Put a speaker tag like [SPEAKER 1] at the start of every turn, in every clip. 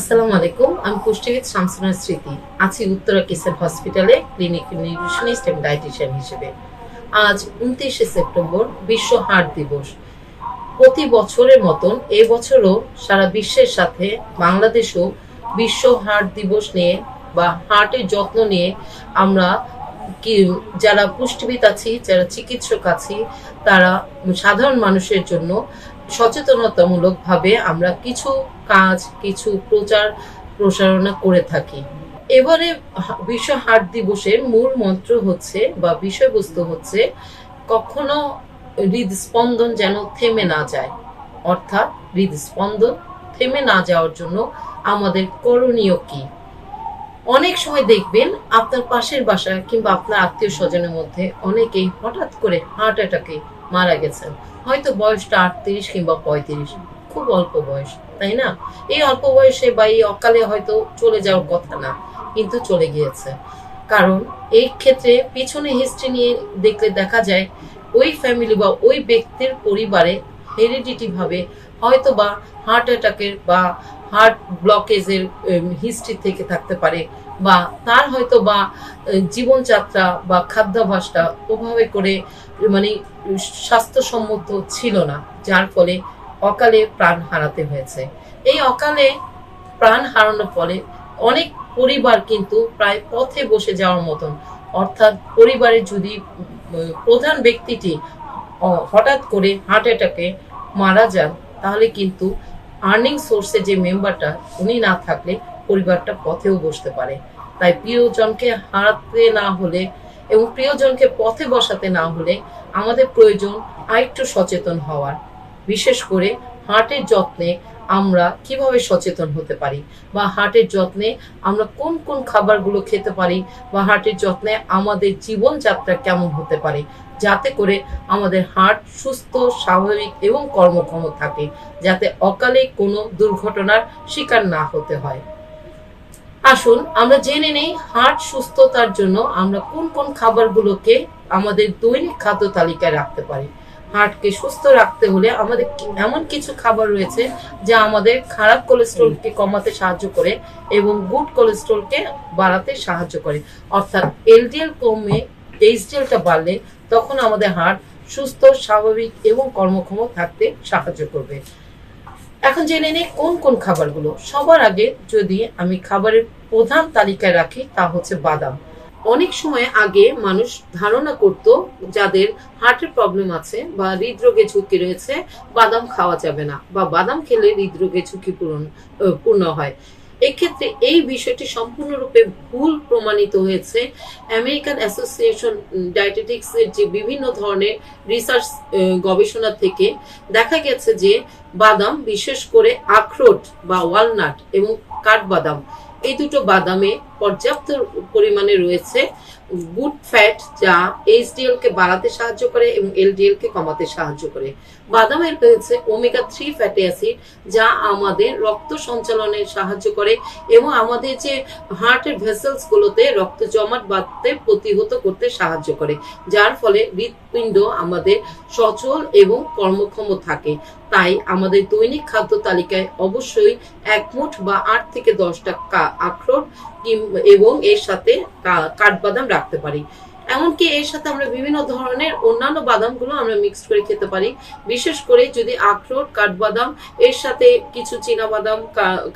[SPEAKER 1] আসসালামু আলাইকুম। আমি পুষ্টিবিদ শামসুনার স্মৃতি। আছি উত্তরা কিসের হসপিটালে ক্লিনিক্যাল নিউট্রিশনিস্ট এবং ডায়েটিশিয়ান হিসেবে। আজ উনত্রিশে সেপ্টেম্বর বিশ্ব হার্ট দিবস। প্রতি বছরের মতন এবছরও সারা বিশ্বের সাথে বাংলাদেশও বিশ্ব হার্ট দিবস নিয়ে বা হার্টের যত্ন নিয়ে আমরা কি যারা পুষ্টিবিদ আছি, যারা চিকিৎসক আছি, তারা সাধারণ মানুষের জন্য সচেতনতামূলক ভাবে আমরা কিছু কাজ, কিছু প্রচার প্রসারণা করে থাকি। এবারে বিশ্ব হার্ট দিবসের মূল মন্ত্র হচ্ছে বা বিষয়বস্তু হচ্ছে কখনো হৃদস্পন্দন যেন থেমে না যায়। অর্থাৎ হৃদস্পন্দন থেমে না যাওয়ার জন্য আমাদের করণীয় কি? অনেক সময় দেখবেন আপনার পাশের বাসা কিংবা আপনার আত্মীয় স্বজনের মধ্যে অনেকেই হঠাৎ করে হার্ট অ্যাটাকে মারা গেছেন। হয়তো বয়সটা আটত্রিশ কিংবা পঁয়ত্রিশ, খুব অল্প বয়স, তাই না? এই অল্প বয়সে বা এই অকালে হয়তো চলে যাওয়ার কথা না, কিন্তু চলে গিয়েছে। কারণ এই ক্ষেত্রে পিছনে হিস্ট্রি নিয়ে দেখলে দেখা যায়, ওই ফ্যামিলি বা ওই ব্যক্তির পরিবারে হেরিডিটি ভাবে হয়তো বা হার্ট অ্যাটাকের বা হার্ট ব্লকেজের হিস্ট্রি থেকে থাকতে পারে বা তার হয়তো বা জীবনযাত্রা বা খাদ্যাভ্যাসটা ওভাবে করে মানে স্বাস্থ্যসম্মত ছিল না, যার ফলে অকালে প্রাণ হারাতে হয়েছে। এই অকালে প্রাণ হারানোর ফলে অনেক পরিবার কিন্তু প্রায় পথে বসে যাওয়ার মতন, অর্থাৎ পরিবারের যদি প্রধান ব্যক্তিটি হঠাৎ করে হার্ট অ্যাটাকে মারা যান, তাহলে কিন্তু আর্নিং সোর্সে যে মেম্বারটা, উনি না থাকলে পরিবারটা পথেও বসতে পারে। তাই প্রিয়জনকে হারাতে না হলে এবং প্রিয়জনকে পথে বসাতে না হলে আমাদের প্রয়োজন আরেকটু সচেতন হওয়ার। বিশেষ করে হার্টের যত্নে আমরা কীভাবে সচেতন হতে পারি বা হার্টের যত্নে আমরা কোন কোন খাবারগুলো খেতে পারি বা হার্টের যত্নে আমাদের জীবনযাত্রা কেমন হতে পারে, যাতে করে আমাদের হার্ট সুস্থ, স্বাভাবিক এবং কর্মক্ষম থাকে, যাতে অকালে কোনো দুর্ঘটনার শিকার না হতে হয়। আসুন, আমরা জেনে নেই হার্ট সুস্থতার জন্য আমরা কোন কোন খাবারগুলোকে আমাদের দৈনিক খাদ্য তালিকায় রাখতে পারি। হার্টকে সুস্থ রাখতে হলে আমাদের এমন কিছু খাবার রয়েছে যা আমাদের খারাপ কোলেস্ট্রলকে কমাতে সাহায্য করে এবং গুড কোলেস্ট্রলকে বাড়াতে সাহায্য করে। অর্থাৎ এলডিএল কমে এইচডিএলটা বাড়লে তখন আমাদের হার্ট সুস্থ, স্বাভাবিক এবং কর্মক্ষম থাকতে সাহায্য করবে। এখন জেনে নেই কোন কোন খাবারগুলো। সবার আগে যদি আমি খাবারের প্রধান তালিকায় রাখি, তা হচ্ছে বাদাম। অনেক সময় আগে মানুষ ধারণা করত যাদের হার্টের প্রবলেম আছে বা হৃদরোগে ঝুঁকি রয়েছে, বাদাম খাওয়া যাবে না বা বাদাম খেলে হৃদরোগে ঝুঁকি পূরণ পূর্ণ হয়। এক্ষেত্রে এই বিষয়টি সম্পূর্ণরূপে ভুল প্রমাণিত হয়েছে। আমেরিকান অ্যাসোসিয়েশন ডায়েটেটিক্সের যে বিভিন্ন ধরনের রিসার্চ গবেষণা থেকে দেখা গেছে যে বাদাম, বিশেষ করে আখরোট বা ওয়ালনাট এবং কাঠবাদাম, এই দুটো বাদামে পর্যাপ্ত পরিমাণে রয়েছে। গুড ফ্যাট যা এইচডিএল কে বাড়াতে সাহায্য করে এবং এলডিএল কে কমাতে সাহায্য করে। বাদামের রয়েছে ওমেগা থ্রি ফ্যাটি অ্যাসিড যা আমাদের রক্ত সঞ্চালনে সাহায্য করে এবং আমাদের যে হার্টের ভেসেলস গুলোতে রক্ত জমাট বাঁধতে প্রতিহত করতে সাহায্য করে, যার ফলে হৃৎপিণ্ড আমাদের সচল এবং কর্মক্ষম থাকে। তাই আমাদের দৈনিক খাদ্য তালিকায় অবশ্যই এক মুঠ বা আট থেকে দশটা আখরোট এবং এর সাথে কাঠবাদাম রাখতে পারি। এমনকি এর সাথে আমরা বিভিন্ন ধরনের অন্যান্য বাদামগুলো আমরা মিক্সড করে খেতে পারি। বিশেষ করে যদি আখরোট, কাঠবাদাম, এর সাথে কিছু বাদাম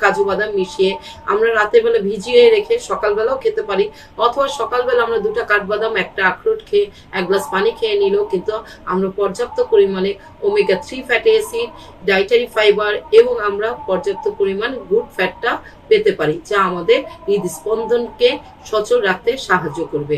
[SPEAKER 1] কাজু বাদাম মিশিয়ে আমরা রাতের বেলা ভিজিয়ে রেখে সকালবেলাও খেতে পারি। অথবা সকালবেলা আমরা দুটো কাঠবাদাম, একটা আখরোট খেয়ে, এক গ্লাস পানি খেয়ে নিলেও কিন্তু আমরা পর্যাপ্ত পরিমাণে omega three fatty acid dietary fibre এবং আমরা পর্যাপ্ত পরিমাণ গুড ফ্যাটটা পেতে পারি, যা আমাদের হৃদস্পন্দনকে সচল রাখতে সাহায্য করবে।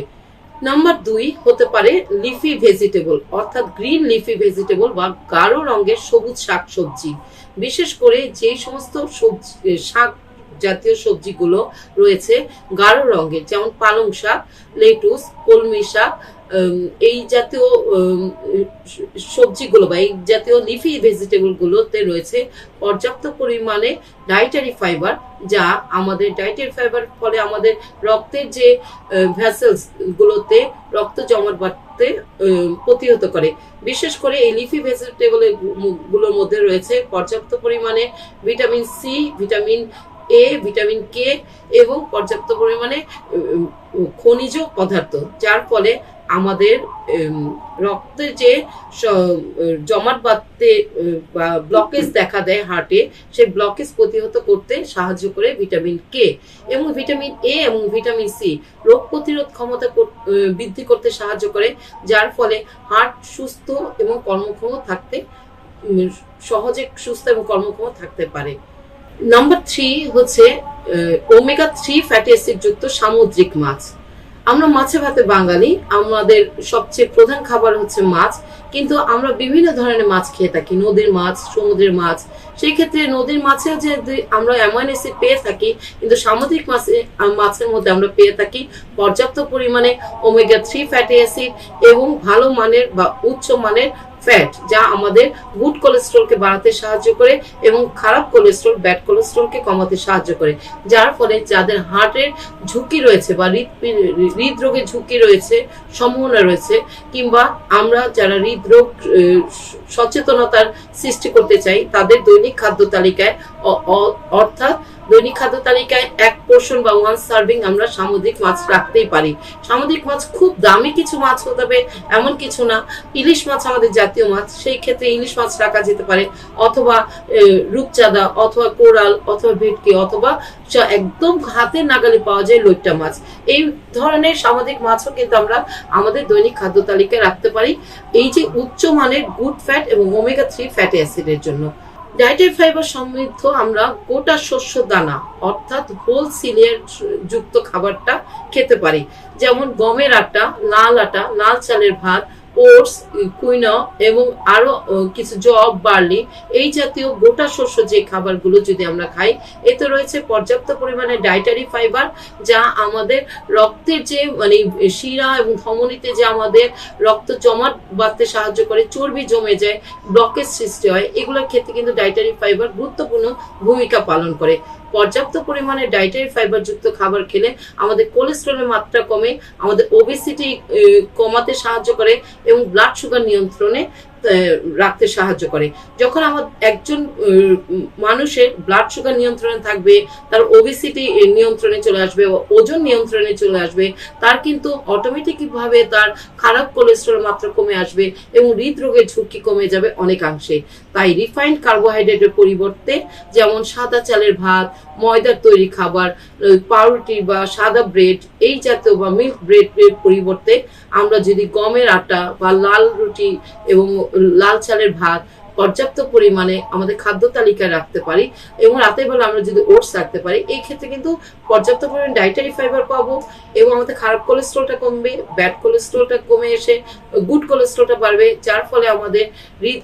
[SPEAKER 1] নাম্বার দুই হতে পারে লিফি ভেজিটেবল অর্থাৎ গ্রিন লিফি ভেজিটেবল বা গাঢ় রঙের সবুজ শাক সবজি বিশেষ করে যে সমস্ত সবজি শাক জাতীয় সবজিগুলো রয়েছে গাঢ় রঙের, যেমন পালং শাক লেটুস কলমি শাক এই জাতীয় সবজিগুলো বা এই জাতীয় লিফি ভেজিটেবলগুলোতে রয়েছে পর্যাপ্ত পরিমাণে ডায়েটারি ফাইবার যা আমাদের ডায়েটারি ফাইবার ফলে আমাদের রক্তের যে ভ্যাসেলস গুলোতে রক্ত জমাট বাড়তে প্রতিহত করে। বিশেষ করে এই লিফি ভেজিটেবলগুলোর মধ্যে রয়েছে পর্যাপ্ত পরিমাণে vitamin C vitamin A vitamin K এবং পর্যাপ্ত পরিমাণে খনিজ পদার্থ, যার ফলে আমাদের রক্তে যে জমাট বাঁধতে বা ব্লকেজ দেখা দেয় হার্টে সেই ব্লকেজ প্রতিহত করতে সাহায্য করে ভিটামিন কে এবং ভিটামিন এ এবং ভিটামিন সি রোগ প্রতিরোধ ক্ষমতা বৃদ্ধি করতে সাহায্য করে, যার ফলে হার্ট সুস্থ এবং কর্মক্ষম থাকতে সহজে সুস্থ এবং কর্মক্ষম থাকতে পারে। নাম্বার থ্রি হচ্ছে ওমেগা থ্রি ফ্যাটি অ্যাসিড যুক্ত সামুদ্রিক মাছ। আমরা মাছে ভাতে বাঙালি, আমাদের সবচেয়ে প্রধান খাবার হচ্ছে মাছ, কিন্তু আমরা বিভিন্ন ধরনের মাছ খেয়ে থাকি, নদীর মাছ, সমুদ্রের মাছ। সেই ক্ষেত্রে নদীর মাছেও যে আমরা অ্যামাইন অ্যাসিড পেয়ে থাকি, কিন্তু সামুদ্রিক মাছে মাছের মধ্যে আমরা পেয়ে থাকি পর্যাপ্ত পরিমাণে ওমেগা থ্রি ফ্যাটি অ্যাসিড এবং ভালো মানের বা উচ্চ মানের ফ্যাট যা আমাদের গুড কোলেস্ট্রলকে বাড়াতে সাহায্য করে এবং খারাপ কোলেস্ট্রল ব্যাড কোলেস্ট্রলকে কমাতে সাহায্য করে। যার ফলে যাদের হার্টের ঝুঁকি রয়েছে বা হৃদরোগের ঝুঁকি রয়েছে, সম্ভাবনা রয়েছে, কিংবা আমরা যারা হৃদরোগ সচেতনতার সৃষ্টি করতে চাই, তাদের দৈনিক খাদ্য তালিকায় অর্থাৎ দৈনিক খাদ্য তালিকায় এক পোর্শন বা ওয়ান সার্ভিং আমরা সামুদ্রিক মাছ রাখতেই পারি। সামুদ্রিক মাছ খুব দামি কিছু মাছ হতে হবে, এমন কিছু না। ইলিশ মাছ আমাদের জাতীয় মাছ, সেই ক্ষেত্রে ইলিশ মাছ রাখা যেতে পারে। অথবা রূপচাঁদা, অথবা কোরাল, অথবা ভেটকি, অথবা একদম হাতে নাগালে পাওয়া যায় লইট্টা মাছ। এই ধরনের সামুদ্রিক মাছও কিন্তু আমরা আমাদের দৈনিক খাদ্য তালিকায় রাখতে পারি। এই যে উচ্চ মানের গুড ফ্যাট এবং ওমেগা থ্রি ফ্যাটি অ্যাসিডের জন্য। ডায়েটারি ফাইবার সমৃদ্ধ আমরা গোটা শস্য দানা, অর্থাৎ হোল সিলিয়ার যুক্ত খাবারটা খেতে পারি। যেমন গমের আটা, লাল আটা, লাল চালের ভাত ওটস কুইনা এবং আরও কিছু জব, বার্লি এই জাতীয় গোটা শস্য যে খাবারগুলো যদি আমরা খাই, এতে রয়েছে পর্যাপ্ত পরিমাণে ডায়েটারি ফাইবার যা আমাদের রক্তের যে মানে শিরা এবং ধমনীতে যে আমাদের রক্ত জমাট বাঁধতে সাহায্য করে, চর্বি জমে যায় ব্লকেজ সৃষ্টি হয়, এগুলোর ক্ষেত্রে কিন্তু ডায়েটারি ফাইবার গুরুত্বপূর্ণ ভূমিকা পালন করে। পর্যাপ্ত পরিমাণে ডায়েটারি ফাইবার যুক্ত খাবার খেলে আমাদের কোলেস্ট্রলের মাত্রা কমে, আমাদের ওবেসিটি কমাতে সাহায্য করে এবং ব্লাড সুগার নিয়ন্ত্রণে রাখতে সাহায্য করে। যখন আমার একজন মানুষের ব্লাড সুগার নিয়ন্ত্রণে থাকবে, তার ওবিসিটি নিয়ন্ত্রণে চলে আসবে, ওজন নিয়ন্ত্রণে চলে আসবে, তার কিন্তু অটোমেটিকভাবে তার খারাপ কোলেস্ট্রল মাত্রা কমে আসবে এবং হৃদরোগের ঝুঁকি কমে যাবে অনেকাংশে। তাই রিফাইন্ড কার্বোহাইড্রেটের পরিবর্তে যেমন সাদা চালের ভাত, ময়দার তৈরি খাবার পাউরুটি বা সাদা ব্রেড এই জাতীয় বা মিল্ক ব্রেড এর পরিবর্তে আমরা যদি গমের আটা বা লাল রুটি এবং লাল চালের ভাত পর্যাপ্ত পরিমাণে আমাদের খাদ্য তালিকায় রাখতে পারি এবং রাতের বেলা আমরা যদি ওটস রাখতে পারি, এই ক্ষেত্রে কিন্তু পর্যাপ্ত পরিমাণে ডায়েটারি ফাইবার পাবো এবং আমাদের খারাপ কোলেস্ট্রলটা কমবে ব্যাড কোলেস্ট্রলটা কমে এসে গুড কোলেস্ট্রলটা বাড়বে, যার ফলে আমাদের হৃদ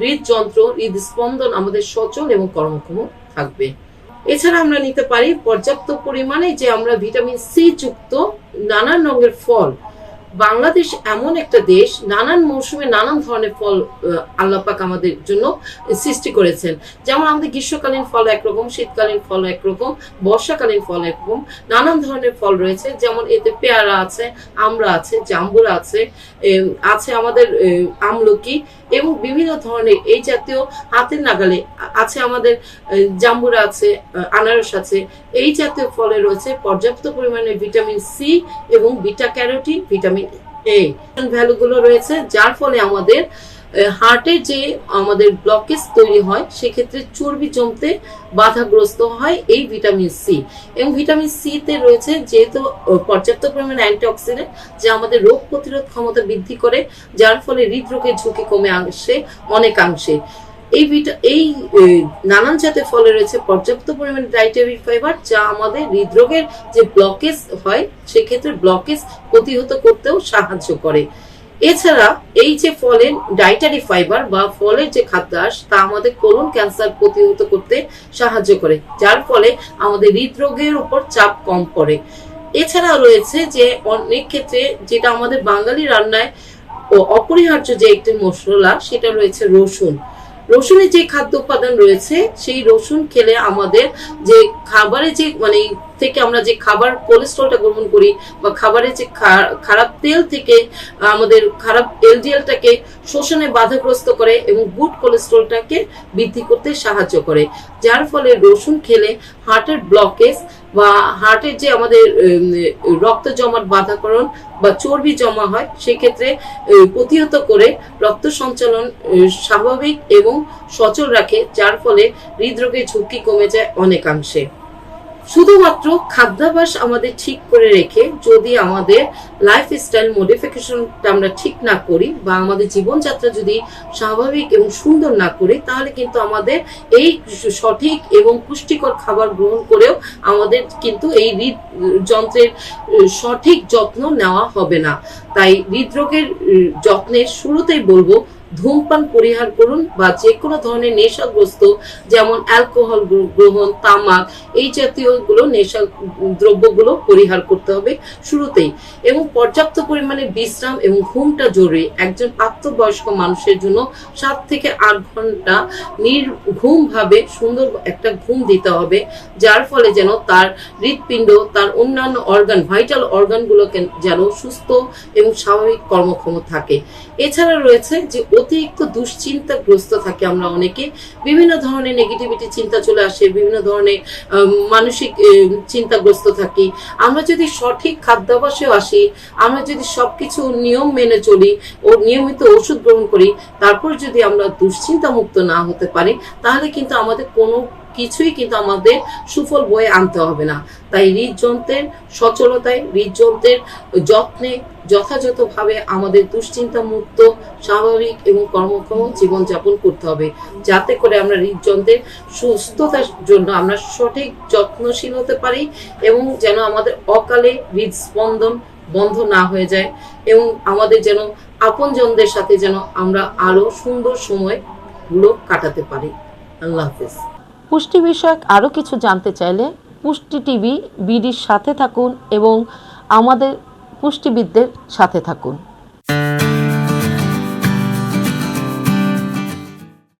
[SPEAKER 1] হৃদযন্ত্র, হৃদস্পন্দন আমাদের সচল এবং কর্মক্ষম থাকবে। এছাড়া আমরা নিতে পারি পর্যাপ্ত পরিমাণে যে আমরা ভিটামিন সি যুক্ত নানান রঙের ফল। বাংলাদেশ এমন একটা দেশ, নানান মৌসুমে নানান ধরনের ফল আল্লাপাক আমাদের জন্য সৃষ্টি করেছেন। যেমন আমাদের গ্রীষ্মকালীন ফল একরকম, শীতকালীন ফল একরকম, বর্ষাকালীন ফল একরকম, নানান ধরনের ফল রয়েছে। যেমন এতে পেয়ারা আছে আমরা আছে, জাম্বুরা আছে আছে আমাদের আমলকি এবং বিভিন্ন ধরনের এই জাতীয় হাতের নাগালে আছে আমাদের জাম্বুরা আছে আনারস আছে, এই জাতীয় ফলে রয়েছে পর্যাপ্ত পরিমাণে ভিটামিন সি এবং বিটা ক্যারোটিন, ভিটামিন এ ভ্যালুগুলো রয়েছে, যার ফলে আমাদের হার্টে যে আমাদের ব্লকেজ তৈরি হয়, সেক্ষেত্রে চর্বি জমতে বাধাগ্রস্ত হয় এই ভিটামিন সি এবং ভিটামিন সি তে রয়েছে যেহেতু পর্যাপ্ত পরিমাণে অ্যান্টিঅক্সিডেন্ট যা আমাদের রোগ প্রতিরোধ ক্ষমতা বৃদ্ধি করে, যার ফলে হৃদরোগের ঝুঁকি কমে আসে অনেকাংশে। এই ভিটা এই নানান জাতের ফলে রয়েছে পর্যাপ্ত পরিমাণে ডাইটারি ফাইবার যা আমাদের হৃদরোগের যে ব্লকেজ হয়, সেক্ষেত্রে ব্লকেজ প্রতিহত করতেও সাহায্য করে। এছাড়া এই যে ফলের ডাইটারি ফাইবার বা ফলের যে খাদ্যাস তা আমাদের কোলন ক্যান্সার প্রতিহত করতে সাহায্য করে, যার ফলে আমাদের হৃদরোগের উপর চাপ কম পড়ে। এছাড়া রয়েছে যে অনেক ক্ষেত্রে যেটা আমাদের বাঙালি রান্নায় ও অপরিহার্য যে একটি মশলা, সেটা রয়েছে রসুন। রসুনের যে খাদ্য উপাদান রয়েছে, সেই রসুন খেলে আমাদের যে খাবারে যে মানে থেকে আমরা যে খাবার কোলেস্ট্রলটা গ্রহণ করি বা খাবারের যে খারাপ তেল থেকে আমাদের খারাপ এলডিএলটাকে শোষণে বাধাগ্রস্ত করে এবং গুড কোলেস্ট্রলটাকে বৃদ্ধি করতে সাহায্য করে। যার ফলে রসুন খেলে হার্টের ব্লকেজ বা হার্টের যে আমাদের রক্ত জমাট, বাধাকরণ বা চর্বি জমা হয়, সেক্ষেত্রে প্রতিহত করে রক্ত সঞ্চালন স্বাভাবিক এবং সচল রাখে, যার ফলে হৃদরোগের ঝুঁকি কমে যায় অনেকাংশে। শুধুমাত্র খাদ্যাভ্যাস আমাদের ঠিক করে রেখে যদি আমাদের লাইফ স্টাইল মডিফিকেশনটা আমরা ঠিক না করি বা আমাদের জীবনযাত্রা যদি স্বাভাবিক এবং সুন্দর না করি, তাহলে কিন্তু আমাদের এই সঠিক এবং পুষ্টিকর খাবার গ্রহণ করেও আমাদের কিন্তু এই হৃদ যন্ত্রের সঠিক যত্ন নেওয়া হবে না। তাই হৃদরোগের যত্নের শুরুতেই বলব ধূমপান পরিহার করুন বা যে কোনো ধরনের নেশাগ্রস্ত, যেমন অ্যালকোহল গ্রহণ, তামাক, এই জাতীয়গুলো নেশা, দ্রব্যগুলো পরিহার করতে হবে শুরুতেই। এবং পর্যাপ্ত পরিমাণে বিশ্রাম এবং ঘুমটা জরুরি। একজন প্রাপ্তবয়স্ক মানুষের জন্য সাত থেকে আট ঘণ্টা নির্ঘুম ভাবে সুন্দর একটা ঘুম দিতে হবে, যার ফলে যেন তার হৃৎপিণ্ড, তার অন্যান্য অর্গান ভাইটাল অর্গানগুলোকে যেন সুস্থ এবং স্বাভাবিক কর্মক্ষম থাকে। এছাড়া রয়েছে যে অতিরিক্ত দুশ্চিন্তাগ্রস্ত থাকে আমরা অনেকে। বিভিন্ন ধরনের নেগেটিভিটি চিন্তা চলে আসে, বিভিন্ন ধরনের মানসিক চিন্তাগ্রস্ত থাকি। আমরা যদি সঠিক খাদ্যাভ্যাসেও আসি, আমরা যদি সবকিছু নিয়ম মেনে চলি, ও নিয়মিত ওষুধ গ্রহণ করি, তারপর যদি আমরা দুশ্চিন্তা মুক্ত না হতে পারি, তাহলে কিন্তু আমাদের কোনো কিছুই কিন্তু আমাদের সুফল বয়ে আনতে হবে না। তাই হৃদযন্ত্রের সচলতায়, হৃদযন্ত্রের যত্নে যথাযথভাবে আমাদের দুশ্চিন্তা মুক্ত স্বাভাবিক এবং কর্মক্ষম জীবনযাপন করতে হবে। যাতে করে আমরা হৃদযন্ত্রের সুস্থতার জন্য আমরা সঠিক যত্নশীল হতে পারি এবং যেন আমাদের অকালে হৃদস্পন্দন বন্ধ না হয়ে যায় এবং আমাদের যেন আপনজনদের সাথে যেন আমরা আরও সুন্দর সময়গুলো কাটাতে পারি। আল্লাহ হাফিজ।
[SPEAKER 2] পুষ্টি বিষয়ক আরও কিছু জানতে চাইলে পুষ্টি টিভি, বিডির সাথে থাকুন এবং আমাদের পুষ্টিবিদদের সাথে থাকুন।